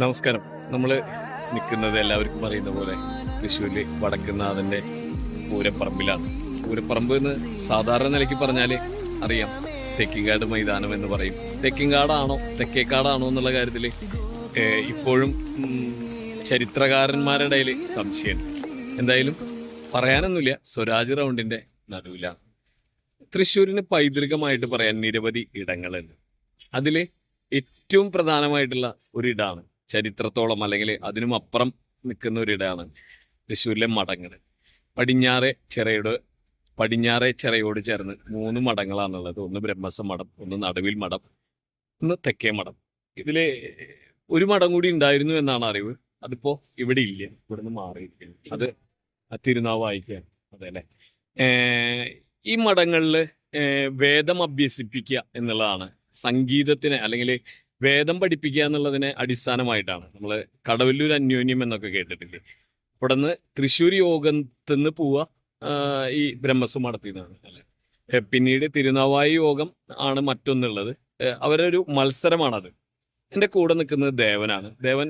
നമസ്കാരം. നമ്മൾ നിൽക്കുന്നത് എല്ലാവർക്കും അറിയുന്ന പോലെ തൃശ്ശൂരിൽ വടക്കുന്നാഥന്റെ പൂരപ്പറമ്പിലാണ്. പൂരപ്പറമ്പ് എന്ന് സാധാരണ നിലയ്ക്ക് പറഞ്ഞാൽ അറിയാം. തെക്കിങ്കാട് മൈതാനം എന്ന് പറയും. തെക്കിങ്കാടാണോ തെക്കേക്കാടാണോ എന്നുള്ള കാര്യത്തിൽ ഇപ്പോഴും ചരിത്രകാരന്മാരുടെ സംശയമുണ്ട് എന്തായാലും പറയാനൊന്നുമില്ല. സ്വരാജ് റൗണ്ടിന്റെ നടുവിലാണ്. തൃശ്ശൂരിന് പൈതൃകമായിട്ട് പറയാൻ നിരവധി ഇടങ്ങളുണ്ട്. അതിൽ ഏറ്റവും പ്രധാനമായിട്ടുള്ള ഒരിടാണ് ചരിത്രത്തോളം അല്ലെങ്കിൽ അതിനും അപ്പുറം നിൽക്കുന്ന ഒരിടാണ് തൃശ്ശൂരിലെ മഠങ്ങൾ. പടിഞ്ഞാറെ ചിറയോട് പടിഞ്ഞാറെ ചിറയോട് ചേർന്ന് മൂന്ന് മഠങ്ങളാണുള്ളത്. ഒന്ന് ബ്രഹ്മസ മഠം ഒന്ന് നടുവിൽ മഠം ഒന്ന് തെക്കേ മഠം. ഇതിൽ ഒരു മഠം കൂടി ഉണ്ടായിരുന്നു എന്നാണ് അറിവ്. അതിപ്പോ ഇവിടെ ഇല്ല. ഇവിടുന്ന് മാറിയിരിക്കുന്നു. അത് തിരുനാവ് തിരുനാവായിക്കാൻ അതെ അല്ലേ? ഈ മഠങ്ങളിൽ വേദം അഭ്യസിപ്പിക്കുക എന്നുള്ളതാണ്. സംഗീതത്തിന് അല്ലെങ്കിൽ വേദം പഠിപ്പിക്കുക എന്നുള്ളതിനെ അടിസ്ഥാനമായിട്ടാണ്. നമ്മൾ കടവല്ലൂർ അന്യോന്യം എന്നൊക്കെ കേട്ടിട്ടില്ലേ? ഇവിടുന്ന് തൃശ്ശൂർ യോഗത്തിൽ പോവുക ഈ ബ്രഹ്മസ്വം നടത്തിയതാണ് അല്ലേ പിന്നീട് തിരുനാവായി യോഗം ആണ് മറ്റൊന്നുള്ളത്. അവരൊരു മത്സരമാണത്. എന്റെ കൂടെ നിൽക്കുന്നത് ദേവനാണ്. ദേവൻ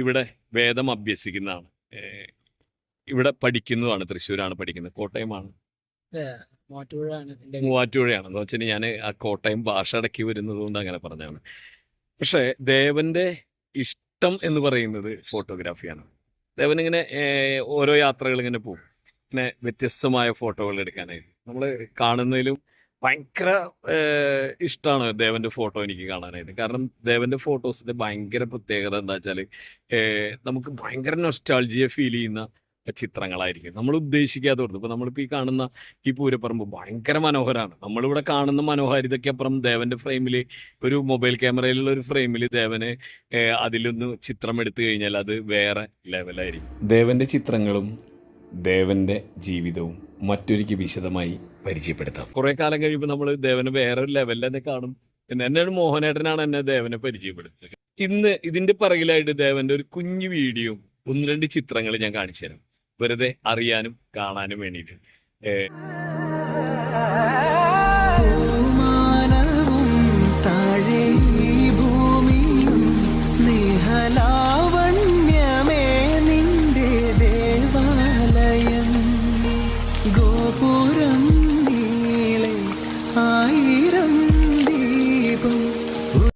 ഇവിടെ വേദം അഭ്യസിക്കുന്നതാണ്. ഇവിടെ പഠിക്കുന്നതാണ് തൃശ്ശൂരാണ് പഠിക്കുന്നത് കോട്ടയമാണ്. മൂവാറ്റുപുഴയാണ് എന്റെ മൂവാറ്റുപുഴയാണ്. എന്ന് വെച്ചാൽ ഞാൻ ആ കോട്ടയം ഭാഷ അടക്കി വരുന്നത് കൊണ്ട് അങ്ങനെ പറഞ്ഞാണ് പക്ഷേ ദേവന്റെ ഇഷ്ടം എന്ന് പറയുന്നത് ഫോട്ടോഗ്രാഫിയാണ്. ദേവൻ ഇങ്ങനെ ഓരോ യാത്രകൾ ഇങ്ങനെ പോകും. ഇങ്ങനെ വ്യത്യസ്തമായ ഫോട്ടോകൾ എടുക്കാനായിട്ട് നമ്മൾ കാണുന്നതിലും ഭയങ്കര ഇഷ്ടമാണ് ദേവന്റെ ഫോട്ടോ എനിക്ക് കാണാനായിട്ട്. കാരണം ദേവന്റെ ഫോട്ടോസിന്റെ ഭയങ്കര പ്രത്യേകത എന്താ വെച്ചാൽ നമുക്ക് ഭയങ്കര നൊസ്റ്റാൾജിയെ ഫീൽ ചെയ്യുന്ന ചിത്രങ്ങളായിരിക്കും. നമ്മൾ ഉദ്ദേശിക്കാതെ കൊടുത്തു ഇപ്പൊ നമ്മളിപ്പോ ഈ കാണുന്ന ഈ പൂരപ്പറമ്പ് ഭയങ്കര മനോഹരമാണ് നമ്മളിവിടെ കാണുന്ന മനോഹാരിതയ്ക്ക് അപ്പുറം ദേവന്റെ ഫ്രെയിമിൽ ഒരു മൊബൈൽ ക്യാമറയിലുള്ള ഒരു ഫ്രെയിമിൽ ദേവന് അതിലൊന്ന് ചിത്രം എടുത്തു കഴിഞ്ഞാൽ അത് വേറെ ലെവലായിരിക്കും ദേവന്റെ ചിത്രങ്ങളും ദേവന്റെ ജീവിതവും മറ്റൊരിക്കൽ വിശദമായി പരിചയപ്പെടുത്താം. കുറെ കാലം കഴിയുമ്പോൾ നമ്മൾ ദേവനെ വേറെ ഒരു ലെവലിൽ തന്നെ കാണും. എന്നെ മോഹനേട്ടനാണ് എന്നെ ദേവനെ പരിചയപ്പെടുത്തുന്നത്. ഇന്ന് ഇതിന്റെ പിറകിലായിട്ട് ദേവന്റെ ഒരു കുഞ്ഞു വീഡിയോ ഒന്ന് രണ്ട് ചിത്രങ്ങൾ ഞാൻ കാണിച്ചു തരാം. വെറുതെ അറിയാനും കാണാനും വേണ്ടിയിട്ട്.